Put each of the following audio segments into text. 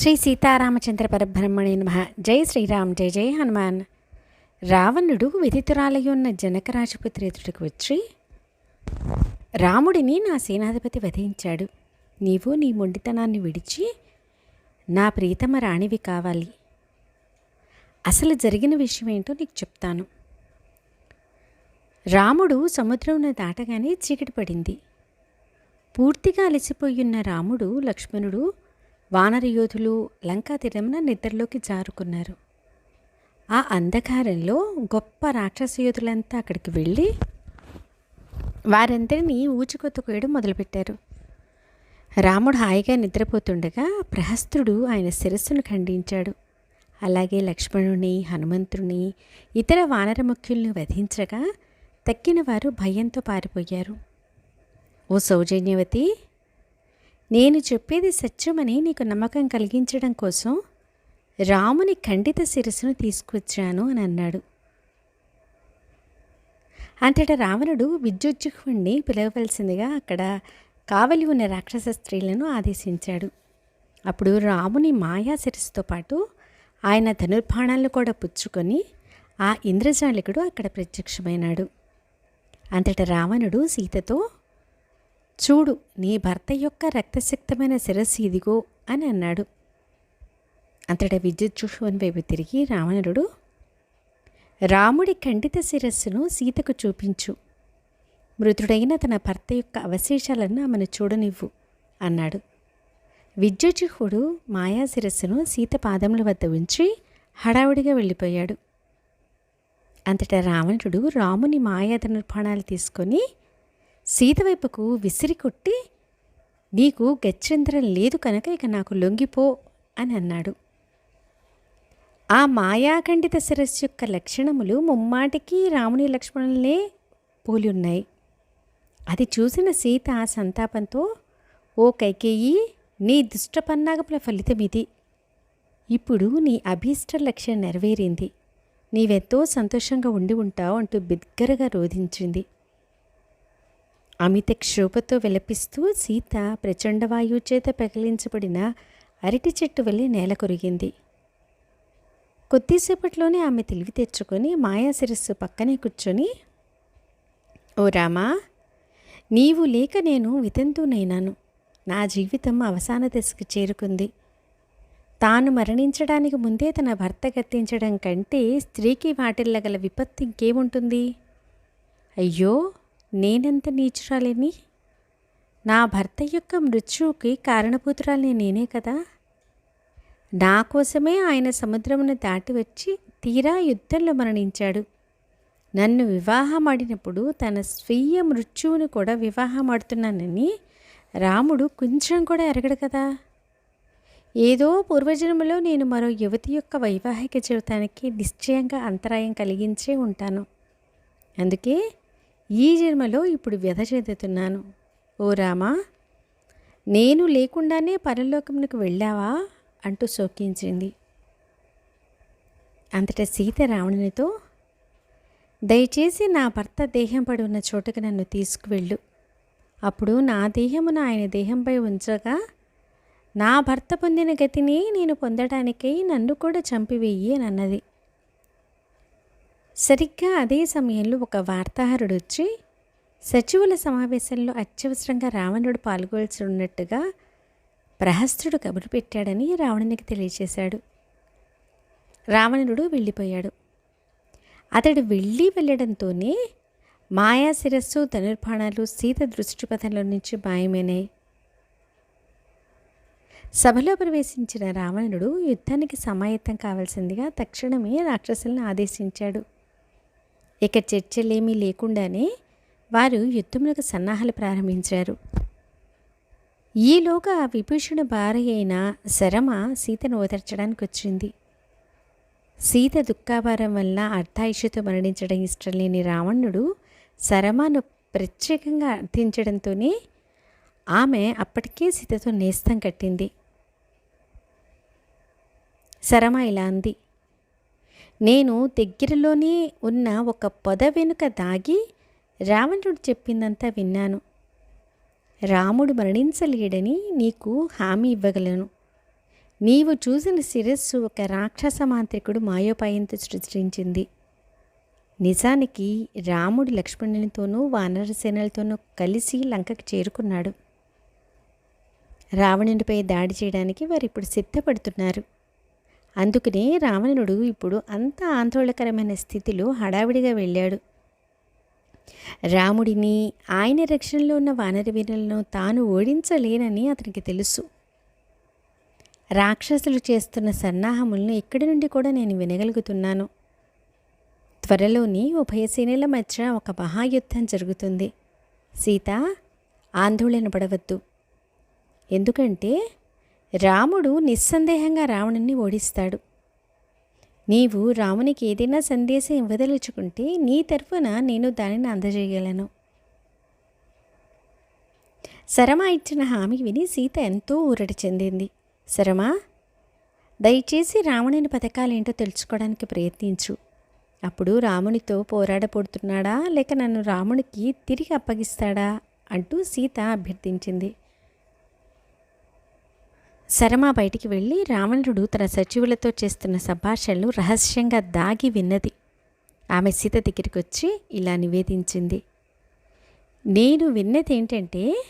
శ్రీ సీతారామచంద్ర పరబ్రహ్మణి నమ. జై శ్రీరామ్ జై జై హనుమాన్. రావణుడు విదితురాలయున్న జనకరాజపుత్రి ఎదుటికి వచ్చి రాముడిని నా సేనాధిపతి వధించాడు. నీవు నీ మొండితనాన్ని విడిచి నా ప్రీతమ రాణివి కావాలి. అసలు జరిగిన విషయం ఏంటో నీకు చెప్తాను. రాముడు సముద్రంను దాటగానే చీకటి పడింది. పూర్తిగా అలసిపోయున్న రాముడు లక్ష్మణుడు వానర యోధులు లంకా తీరమున నిద్రలోకి జారుకున్నారు. ఆ అంధకారంలో గొప్ప రాక్షస యోధులంతా అక్కడికి వెళ్ళి వారందరినీ ఊచుకొత్తుకోయడం మొదలుపెట్టారు. రాముడు హాయిగా నిద్రపోతుండగా ప్రహస్తుడు ఆయన శిరస్సును ఖండించాడు. అలాగే లక్ష్మణుని హనుమంతుని ఇతర వానర ముఖ్యుల్ని వధించగా తక్కిన వారు భయంతో పారిపోయారు. ఓ సౌజన్యవతి నేను చెప్పేది సత్యమని నీకు నమ్మకం కలిగించడం కోసం రాముని ఖండిత శిరస్సును తీసుకొచ్చాను అని అన్నాడు. అంతటా రావణుడు విద్యుజ్జుహుణ్ణి పిలవవలసిందిగా అక్కడ కావలి ఉన్న రాక్షస స్త్రీలను ఆదేశించాడు. అప్పుడు రాముని మాయా శిరస్సుతో పాటు ఆయన ధనుర్బాణాలను కూడా పుచ్చుకొని ఆ ఇంద్రజాలికుడు అక్కడ ప్రత్యక్షమైనాడు. అంతటా రావణుడు సీతతో చూడు నీ భర్త యొక్క రక్తశక్తమైన శిరస్సు ఇదిగో అని అన్నాడు. అంతటా విద్యుత్ చూషువన్ వైపు తిరిగి రావణుడు రాముడి ఖండిత శిరస్సును సీతకు చూపించు. మృతుడైన తన భర్త యొక్క అవశేషాలను ఆమెను చూడనివ్వు అన్నాడు. విద్యుజుహుడు మాయా శిరస్సును సీత పాదముల వద్ద ఉంచి హడావుడిగా వెళ్ళిపోయాడు. అంతటా రావణుడు రాముని మాయా ధనుర్బాణాలు తీసుకొని సీత వైపుకు విసిరి కొట్టి నీకు గచ్చంద్రం లేదు కనుక ఇక నాకు లొంగిపో అని అన్నాడు. ఆ మాయాఖండిత శిరస్సు యొక్క లక్షణములు ముమ్మాటికి రాముని లక్ష్మణులనే పోలి ఉన్నాయి. అది చూసిన సీత ఆ సంతాపంతో ఓ కైకేయి నీ దుష్ట పన్నాగపుల ఫలితం ఇది. ఇప్పుడు నీ అభీష్ట లక్ష్యం నెరవేరింది. నీవెంతో సంతోషంగా ఉండి ఉంటావు అంటూ బిగ్గరగా రోధించింది. అమిత క్షోభతో విలపిస్తూ సీత ప్రచండ వాయువు చేత పెకిలించబడిన అరటి చెట్టు వెళ్ళి నేల కొరిగింది. కొద్దిసేపట్లోనే ఆమె తెలివి తెచ్చుకొని మాయా శిరస్సు పక్కనే కూర్చొని ఓ రామా నీవు లేక నేను వితంతునైనాను నా జీవితం అవసాన దశకు చేరుకుంది. తాను మరణించడానికి ముందే తన భర్త గతించడం కంటే స్త్రీకి వాటిల్లగల విపత్తు ఇంకేముంటుంది? అయ్యో నేనెంత నీచురాలిని? నా భర్త యొక్క మృత్యువుకి కారణపుత్రాలని నేనే కదా? నా కోసమే ఆయన సముద్రమును దాటి వచ్చి తీరా యుద్ధంలో మరణించాడు. నన్ను వివాహమాడినప్పుడు తన స్వీయ మృత్యువును కూడా వివాహమాడుతున్నానని రాముడు కొంచెం కూడా ఎరగడు కదా? ఏదో పూర్వజన్మలో నేను మరో యువతి యొక్క వైవాహిక జీవితానికి నిశ్చయంగా అంతరాయం కలిగించే ఉంటాను. అందుకే ఈ జన్మలో ఇప్పుడు వ్యధ చెందుతున్నాను. ఓ రామా నేను లేకుండానే పరలోకమునకు వెళ్ళావా? అంటూ శోకించింది. అంతటా సీత రావణునితో దయచేసి నా భర్త దేహం పడి ఉన్న చోటుకు నన్ను తీసుకువెళ్ళు. అప్పుడు నా దేహమును ఆయన దేహంపై ఉంచగా నా భర్త పొందిన గతిని నేను పొందడానికై నన్ను కూడా చంపివేయి అని అన్నది. సరిగ్గా అదే సమయంలో ఒక వార్తాహరుడు వచ్చి సచివుల సమావేశంలో అత్యవసరంగా రావణుడు పాల్గొల్సి ఉన్నట్టుగా ప్రహస్తుడు కబురు పెట్టాడని రావణునికి తెలియచేశాడు. రావణుడు వెళ్ళిపోయాడు. అతడు వెళ్ళి వెళ్ళడంతోనే మాయా శిరస్సు ధనుర్బాణాలు సీత దృష్టిపథంలో నుంచి మాయమైనాయి. సభలో ప్రవేశించిన రావణుడు యుద్ధానికి సమాయత్తం కావాల్సిందిగా తక్షణమే రాక్షసులను ఆదేశించాడు. ఇక చర్చలేమీ లేకుండానే వారు యుద్ధములకు సన్నాహాలు ప్రారంభించారు. ఈలోగా విభీషణ భార్య అయిన శరమ సీతను ఓదార్చడానికి వచ్చింది. సీత దుఃఖాభారం వల్ల అర్ధాయుషతో మరణించడం ఇష్టం లేని రావణుడు శరమను ప్రత్యేకంగా అర్థించడంతోనే ఆమె అప్పటికే సీతతో నేస్తం కట్టింది. శరమ ఇలా అంది నేను దగ్గరలోనే ఉన్న ఒక పొద వెనుక దాగి రావణుడు చెప్పిందంతా విన్నాను. రాముడు మరణించలేడని నీకు హామీ ఇవ్వగలను. నీవు చూసిన శిరస్సు ఒక రాక్షస మాంత్రికుడు మాయోపాయంతో సృష్టించింది. నిజానికి రాముడు లక్ష్మణునితోనూ వానర సేనలతోనూ కలిసి లంకకు చేరుకున్నాడు. రావణునిపై దాడి చేయడానికి వారు ఇప్పుడు సిద్ధపడుతున్నారు. అందుకనే రావణుడు ఇప్పుడు అంత ఆందోళనకరమైన స్థితిలో హడావిడిగా వెళ్ళాడు. రాముడిని ఆయన రక్షణలో ఉన్న వానరవీరులను తాను ఓడించలేనని అతనికి తెలుసు. రాక్షసులు చేస్తున్న సన్నాహములను ఇక్కడి నుండి కూడా నేను వినగలుగుతున్నాను. త్వరలోని ఉభయ సేనల మధ్య ఒక మహాయుద్ధం జరుగుతుంది. సీత ఆందోళన పడవద్దు. ఎందుకంటే రాముడు నిస్సందేహంగా రావణుని ఓడిస్తాడు. నీవు రామునికి ఏదైనా సందేశం ఇవ్వదలుచుకుంటే నీ తరఫున నేను దానిని అందజేయగలను. శరమ ఇచ్చిన హామీ విని సీత ఎంతో ఊరడి చెందింది. శరమ దయచేసి రావణుని పథకాలేంటో తెలుసుకోవడానికి ప్రయత్నించు. అప్పుడు రామునితో పోరాడబోతున్నాడా లేక నన్ను రామునికి తిరిగి అప్పగిస్తాడా అంటూ సీత అభ్యర్థించింది. శరమ బయటికి వెళ్ళి రావణుడు తన సచివులతో చేస్తున్న సంభాషణలు రహస్యంగా దాగి విన్నది. ఆమె సీత దగ్గరికి వచ్చి ఇలా నివేదించింది. నేను విన్నది ఏంటంటే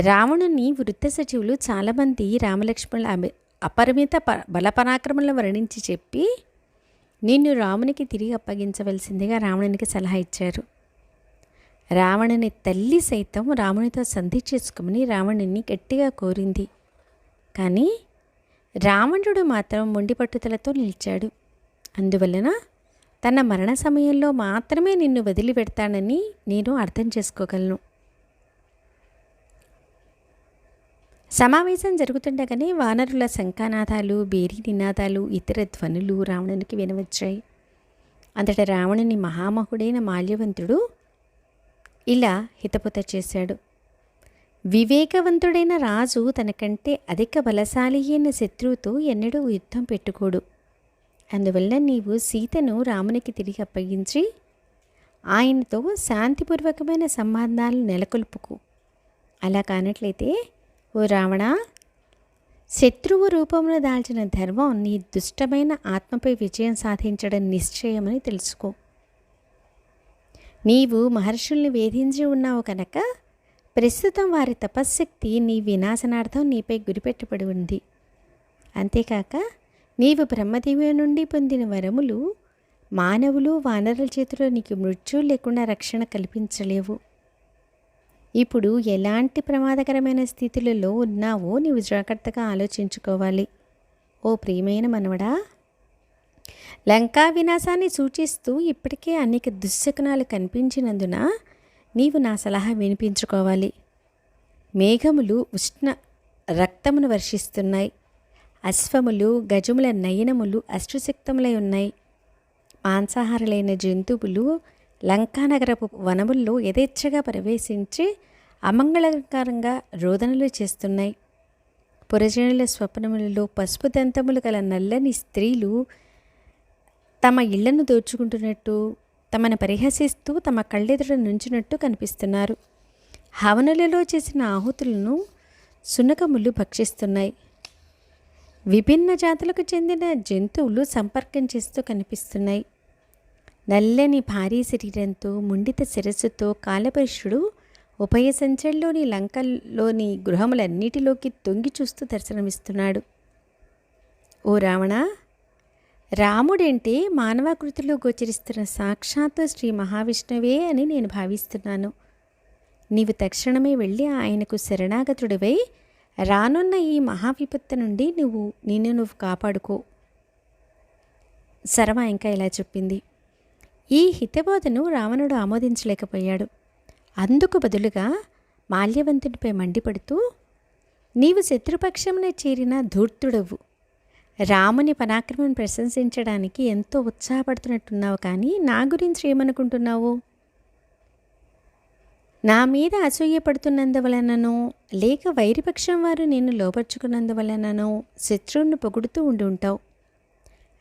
రావణుని వృద్ధ సచివులు చాలామంది రామలక్ష్మణుల అపరిమిత ప బలపరాక్రమలను వర్ణించి చెప్పి నిన్ను రామునికి తిరిగి అప్పగించవలసిందిగా రావణునికి సలహా ఇచ్చారు. రావణుని తల్లి సైతం రామునితో సంధి చేసుకోమని రావణుని గట్టిగా కోరింది. కానీ రావణుడు మాత్రం మొండి పట్టుదలతో నిలిచాడు. అందువలన తన మరణ సమయంలో మాత్రమే నిన్ను వదిలిపెడతానని నేను అర్థం చేసుకోగలను. సమావేశం జరుగుతుండగానే వానరుల శంఖానాదాలు బేరీ నినాదాలు ఇతర ధ్వనులు రావణునికి వినవచ్చాయి. అంతటా రావణుని మహామహుడైన మాల్యవంతుడు ఇలా హితపుత చేశాడు. వివేకవంతుడైన రాజు తనకంటే అధిక బలశాలి అయిన శత్రువుతో ఎన్నడూ యుద్ధం పెట్టుకోడు. అందువల్ల నీవు సీతను రామునికి తిరిగి అప్పగించి ఆయనతో శాంతిపూర్వకమైన సంబంధాలు నెలకొల్పుకు. అలా కానట్లయితే ఓ రావణ శత్రువు రూపంలో దాల్చిన ధర్మం నీ దుష్టమైన ఆత్మపై విజయం సాధించడం నిశ్చయమని తెలుసుకో. నీవు మహర్షుల్ని వేధించి ఉన్నావు కనుక ప్రస్తుతం వారి తపశ్శక్తి నీ వినాశనార్థం నీపై గురిపెట్టబడి ఉంది. అంతేకాక నీవు బ్రహ్మదేవి నుండి పొందిన వరములు మానవులు వానరుల చేతిలో నీకు మృత్యు లేకుండా రక్షణ కల్పించలేవు. ఇప్పుడు ఎలాంటి ప్రమాదకరమైన స్థితులలో ఉన్నావో నీవు జాగ్రత్తగా ఆలోచించుకోవాలి. ఓ ప్రియమైన మనవడా లంకా వినాశాన్ని సూచిస్తూ ఇప్పటికే అనేక దుశ్శకునాలు కనిపించినందున నీవు నా సలహా వినిపించుకోవాలి. మేఘములు ఉష్ణ రక్తమును వర్షిస్తున్నాయి. అశ్వములు గజముల నయనములు అశ్రుశక్తములై ఉన్నాయి. మాంసాహారులైన జంతువులు లంకానగరపు వనముల్లో యథేచ్ఛగా ప్రవేశించి అమంగళకరంగా రోదనలు చేస్తున్నాయి. పురజనుల స్వప్నములలో పసుపు దంతములు గల నల్లని స్త్రీలు తమ ఇళ్ళను దోచుకుంటున్నట్టు తమను పరిహసిస్తూ తమ కళ్ళెదుట నుంచినట్టు కనిపిస్తున్నారు. హవనలలో చేసిన ఆహుతులను సునకములు భక్షిస్తున్నాయి. విభిన్న జాతులకు చెందిన జంతువులు సంపర్కం చేస్తూ కనిపిస్తున్నాయి. నల్లని భారీ శరీరంతో ముండిత శిరస్సుతో కాలపరుషుడు ఉభయ సంచల్లోని లంకల్లోని గృహములన్నిటిలోకి తొంగి చూస్తూ దర్శనమిస్తున్నాడు. ఓ రావణ రాముడంటే మానవాకృతిలో గోచరిస్తున్న సాక్షాత్తు శ్రీ మహావిష్ణువే అని నేను భావిస్తున్నాను. నీవు తక్షణమే వెళ్ళి ఆయనకు శరణాగతుడివై రానున్న ఈ మహావిపత్తు నుండి నువ్వు నిన్ను నువ్వు కాపాడుకో. శరమ ఇంకా ఇలా చెప్పింది. ఈ హితబోధను రావణుడు ఆమోదించలేకపోయాడు. అందుకు బదులుగా మాల్యవంతుడిపై మండిపడుతూ నీవు శత్రుపక్షమున చేరిన ధూర్తుడవు. రాముని పరాక్రమం ప్రశంసించడానికి ఎంతో ఉత్సాహపడుతున్నట్టున్నావు కానీ నా గురించి ఏమనుకుంటున్నావు? నా మీద అసూయపడుతున్నందువలననో లేక వైరిపక్షం వారు నేను లోపరుచుకున్నందువలననో శత్రువుని పొగుడుతూ ఉండి ఉంటావు.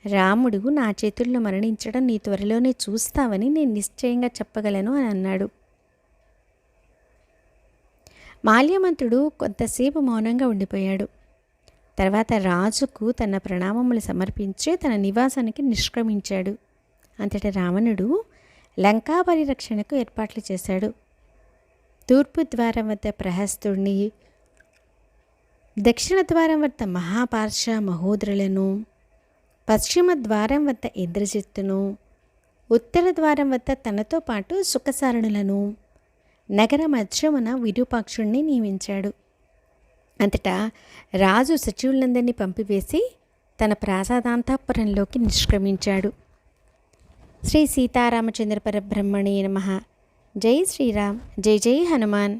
రాముడు నా చేతుల్లో మరణించడం నీ త్వరలోనే చూస్తావని నేను నిశ్చయంగా చెప్పగలను అని అన్నాడు. మాల్యమంతుడు కొంతసేపు మౌనంగా ఉండిపోయాడు. తర్వాత రాజుకు తన ప్రణామములు సమర్పించి తన నివాసానికి నిష్క్రమించాడు. అంతటి రావణుడు లంకా పరిరక్షణకు ఏర్పాట్లు చేశాడు. తూర్పు ద్వారం వద్ద ప్రహస్తుడిని దక్షిణ ద్వారం వద్ద మహాపార్ష మహోదరులను పశ్చిమ ద్వారం వద్ద ఇంద్రజిత్తును ఉత్తర ద్వారం వద్ద తనతో పాటు సుఖసారణులను నగర మధ్యమున విరూపాక్షుణ్ణి నియమించాడు. అంతటా రాజు సచివులందరినీ పంపివేసి తన ప్రాసాదాంతఃపురంలోకి నిష్క్రమించాడు. శ్రీ సీతారామచంద్ర పరబ్రహ్మణే నమ. జై శ్రీరామ్. జై జై హనుమాన్.